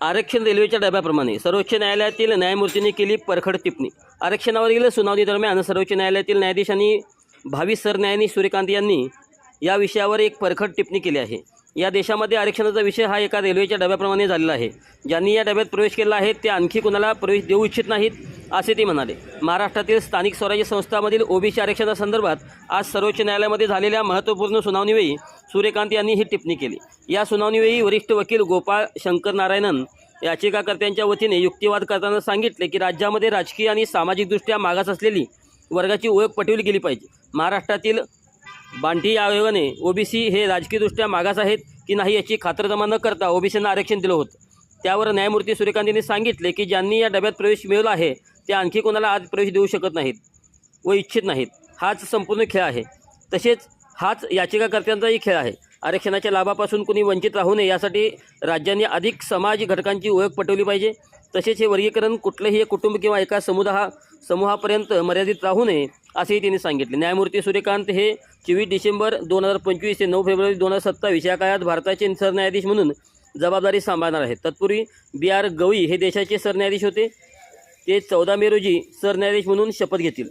आरक्षण रेल्वेच्या डब्याप्रमाणे सर्वोच्च न्यायालयातील न्यायमूर्तींनी केली परखड टिप्पणी. आरक्षणावरील सुनावणी दरम्यान सर्वोच्च न्यायालयातील न्यायाधीशांनी भावी सरन्यायाधीश सूर्यकांत यांनी या विषयावर एक परखड टिप्पणी केली आहे. या देशामध्ये आरक्षणाचा विषय हा एका रेल्वेच्या डब्याप्रमाणे झालेला आहे. ज्यांनी या डब्यात प्रवेश केला आहे ते आणखी कुणाला प्रवेश देऊ इच्छित नाहीत? असे ते म्हणाले. महाराष्ट्रातील स्थानिक स्वराज्य संस्थांमधील ओबीसी आरक्षणासंदर्भात आज सर्वोच्च न्यायालयामध्ये झालेल्या महत्त्वपूर्ण सुनावणीवेळी सूर्यकांत यांनी ही टिप्पणी केली. या सुनावणीवेळी वरिष्ठ वकील गोपाळ शंकर नारायणन याचिकाकर्त्यांच्या वतीने युक्तिवाद करताना सांगितले की राज्यामध्ये राजकीय आणि सामाजिकदृष्ट्या मागास असलेली वर्गाची ओळख पटवली गेली पाहिजे. महाराष्ट्रातील बांटी आयोगाने ओबीसी हे राजकीयदृष्ट्या मागास आहेत की नाही याची खातरजमा न करता ओबीसींना आरक्षण दिलं होतं. त्यावर न्यायमूर्ती सूर्यकांत यांनी सांगितले की ज्यांनी या डब्यात प्रवेश मिळवला आहे ते आणखी कोणाला आज प्रवेश देऊ शकत नाहीत व इच्छित नाहीत. हाच संपूर्ण खेळ आहे. तसेच हाच याचिकाकर्त्यांचाही खेळ आहे. आरक्षणाच्या लाभापासून कुणी वंचित राहू नये यासाठी राज्यांनी अधिक समाज घटकांची ओळख पटवली पाहिजे. तसेच हे वर्गीकरण कुठलंही कुटुंब किंवा एका समुदाहा समूहापर्यंत मर्यादित राहू नये असेही त्यांनी सांगितले. न्यायमूर्ती सूर्यकांत हे चोवीस डिसेंबर दोन हजार पंचवीस ते नऊ फेब्रुवारी दोन हजार सत्तावीस या काळात भारताचे सरन्यायाधीश म्हणून जबाबदारी सांभाळणार आहेत. तत्पूर्वी बी आर गवई हे देशाचे सरन्यायाधीश होते. ते चौदा मे रोजी सरन्यायाधीश म्हणून शपथ घेतील.